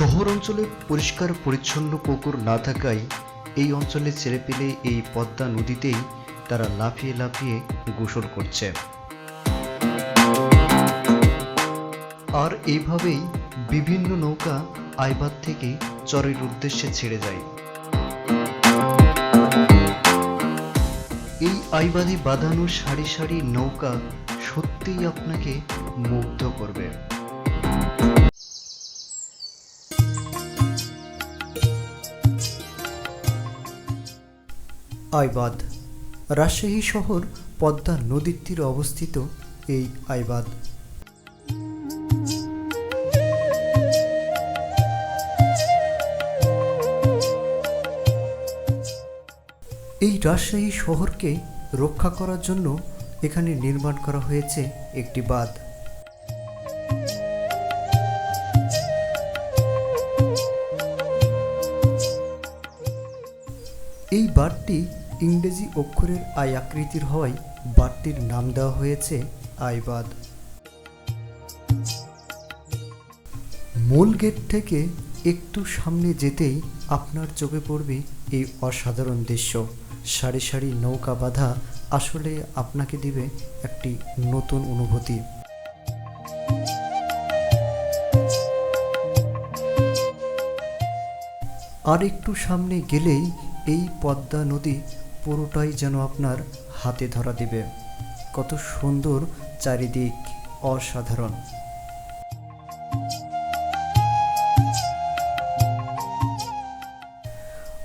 শহর অঞ্চলে পরিষ্কার পরিচ্ছন্ন পুকুর না থাকায় এই অঞ্চলে ছেলেপিলে এই পদ্মা নদীতেই তারা লাফিয়ে লাফিয়ে গোসল করছে। আর এইভাবেই বিভিন্ন নৌকা আইবাদ থেকে চরের উদ্দেশ্যে ছেড়ে যায়। এই আইবাদে বাঁধানো সারি সারি নৌকা সত্যিই আপনাকে মুগ্ধ করবে। আইবাদ। রাজশাহী শহর পদ্মা নদীর তীরে অবস্থিত এই আইবাদ। এই রাজশাহী শহরকে রক্ষা করার জন্য এখানে নির্মাণ করা হয়েছে একটি বাঁধ। এই বাঁধটি ইংরেজি অক্ষরের আই আকৃতির হওয়ায় বাঁধটির নাম দেওয়া হয়েছে আইবাদ। মূল গেট থেকে একটু সামনে যেতেই আপনার চোখে পড়বে এই অসাধারণ দৃশ্য। সারি সারি নৌকা বাঁধা আসলে আপনাকে দিবে একটি নতুন অনুভূতি। আর একটু সামনে গেলেই এই পদ্মা নদী পুরোটাই যেন আপনার হাতে ধরা দিবে। কত সুন্দর চারিদিক অসাধারণ।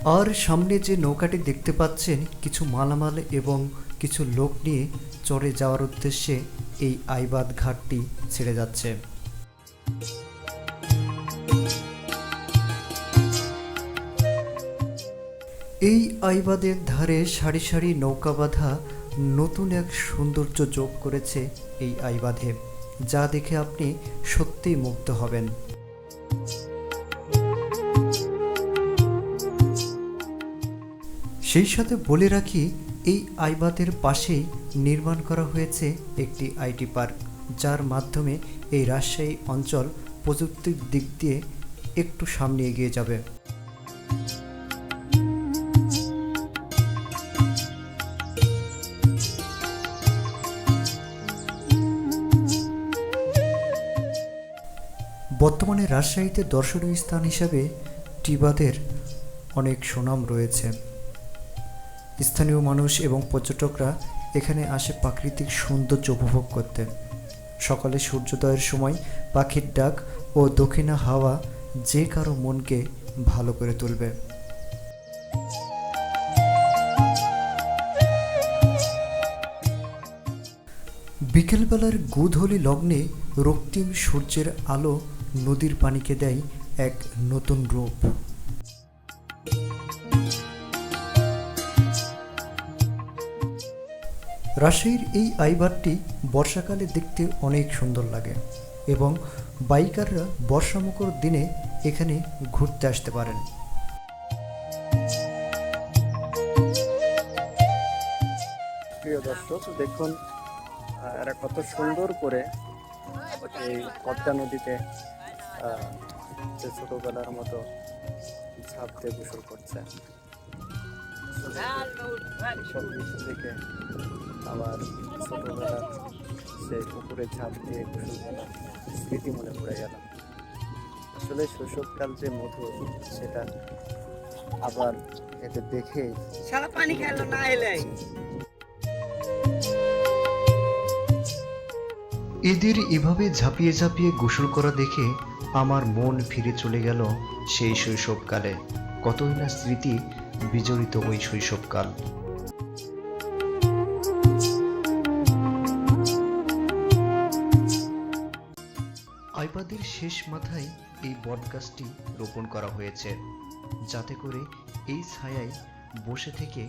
আর সামনে যে নৌকাটি দেখতে পাচ্ছেন, কিছু মালামাল এবং কিছু লোক নিয়ে চড়ে যাওয়ার উদ্দেশ্যে এই আইবাদ ঘাটটি ছেড়ে যাচ্ছে। এই আইবাদের ধারে সারি সারি নৌকা বাঁধা নতুন এক সৌন্দর্য যোগ করেছে এই আইবাধে, যা দেখে আপনি সত্যিই মুগ্ধ হবেন। সেই সাথে বলে রাখি, এই আইবাদের পাশেই নির্মাণ করা হয়েছে একটি আইটি পার্ক, যার মাধ্যমে এই রাজশাহী অঞ্চল প্রযুক্তির দিক দিয়ে একটু সামনে এগিয়ে যাবে। বর্তমানে রাজশাহীতে দর্শনীয় স্থান হিসাবে টিবাদের অনেক সুনাম রয়েছে। স্থানীয় মানুষ এবং পর্যটকরা এখানে আসে প্রাকৃতিক সৌন্দর্য উপভোগ করতে। সকালে সূর্যোদয়ের সময় পাখির ডাক ও দক্ষিণা হাওয়া যে কারও মনকে ভালো করে তুলবে। বিকেলবেলার গুধলি লগ্নে রক্তিম সূর্যের আলো নদীর পানিকে দেয় এক নতুন রূপ। রাজশাহীর এই আইবারটি বর্ষাকালে দেখতে অনেক সুন্দর লাগে এবং বাইকাররা বর্ষামুখর দিনে এখানে ঘুরতে আসতে পারেন। প্রিয় দর্শক, দেখুন এরা কত সুন্দর করে এই পদ্মা নদীতে আহ, যে ছোটবেলার মতো ঝাঁপ দিয়ে গোসল করছে। সব কিছু দেখে আবার ছোটবেলার সেই পুকুরে ঝাঁপ দিয়ে গোসল করা স্মৃতি মনে পড়ে গেল। আসলে শৈশবকাল যে মধু সেটা আবার এতে দেখে সারা পানি খেলো না এলে। এদের এভাবে ঝাঁপিয়ে ঝাঁপিয়ে গোসল করা দেখে আমার মন ফিরে চলে গেল সেই শৈশবকালে। কতই না স্মৃতি বিজড়িত ওই শৈশবকাল। আইবাদের শেষ মাথায় এই বটগাছটি রোপণ করা হয়েছে। যাতে করে এই ছায়ায় বসে থেকে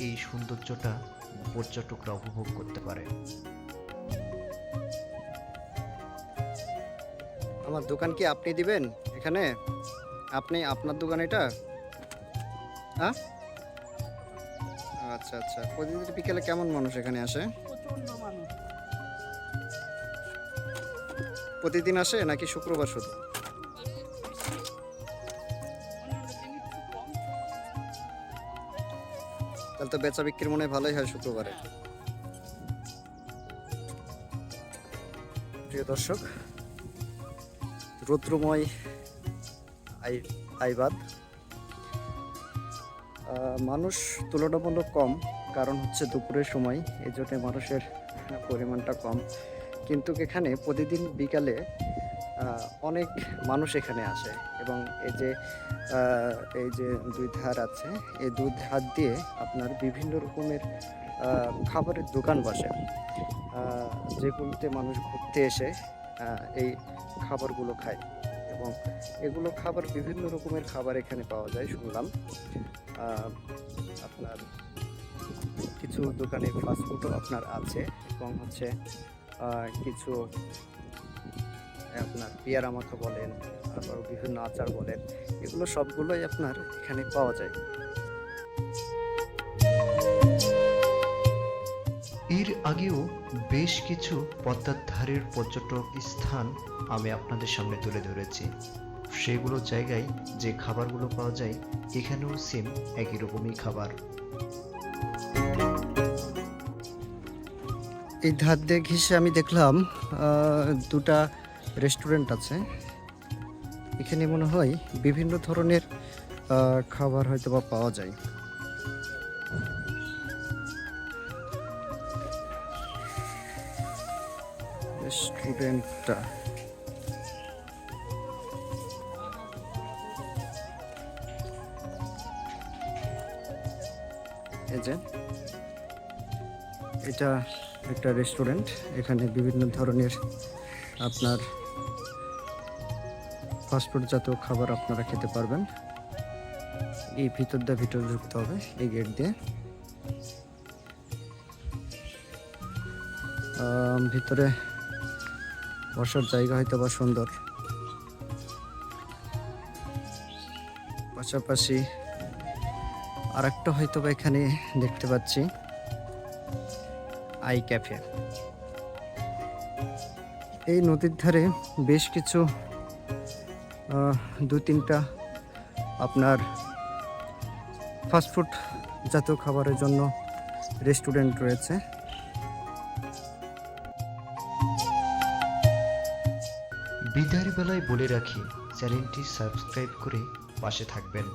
এই সৌন্দর্যটা পর্যটকরা উপভোগ করতে পারে। আমার দোকান কি আপনি দিবেন এখানে? আপনি আপনার দোকান এটা? হ্যাঁ আচ্ছা আচ্ছা। প্রতিদিন বিকেলে কেমন মানুষ এখানে আসে? প্রতিদিন আসে নাকি শুক্রবার শুধু? তাহলে তো বেচা বিক্রির মনে ভালোই হয় শুক্রবারে। হ্যাঁ। প্রিয় দর্শক রৌদ্রময় আই, আইবাদ। মানুষ তুলনামূলক কম, কারণ হচ্ছে দুপুরের সময় এই জন্য মানুষের পরিমাণটা কম। কিন্তু এখানে প্রতিদিন বিকালে অনেক মানুষ এখানে আসে এবং এই যে এই যে দুই ধার আছে, এই দুই ধার দিয়ে আপনার বিভিন্ন রকমের খাবারের দোকান বসে। যেগুলোতে মানুষ ঘুরতে এসে এই খাবারগুলো খায়। এবং এগুলো খাবার বিভিন্ন রকমের খাবার এখানে পাওয়া যায়, শুনলাম। আপনার কিছু দোকানে ফাস্টফুডও আপনার আছে, এবং হচ্ছে কিছু আপনার পেয়ারা মাখা বলেন তারপর বিভিন্ন আচার বলেন, এগুলো সবগুলোই আপনার এখানে পাওয়া যায়। এর আগেও বেশ কিছু পদ্মার ধারের পর্যটক স্থান আমি আপনাদের সামনে তুলে ধরেছি। সেগুলো জায়গায় যে খাবারগুলো পাওয়া যায়, এখানেও সেম একই রকমই খাবার। এই ধার দিয়ে ঘেসে আমি দেখলাম দুটা রেস্টুরেন্ট আছে। এখানে মনে হয় বিভিন্ন ধরনের খাবার হয়তো বা পাওয়া যায়। যে, এটা একটা রেস্টুরেন্ট এখানে বিভিন্ন ধরনের আপনার ফাস্টফুড জাতীয় খাবার আপনারা খেতে পারবেন। এই ভিতর দিয়ে ভিতরে ঢুকতে হবে, এই গেট দিয়ে। ভিতরে বসার জায়গা হয়তো বা সুন্দর। পাশাপাশি আর একটা হয়তো বা এখানে দেখতে পাচ্ছি। I cafe. এই নদীর ধারে বেশ কিছু দু তিনটা আপনার ফাস্টফুড জাতীয় খাবারের জন্য রেস্টুরেন্ট রয়েছে। বিদায়ের বেলায় বলে রাখি চ্যানেলটি সাবস্ক্রাইব করে পাশে থাকবেন।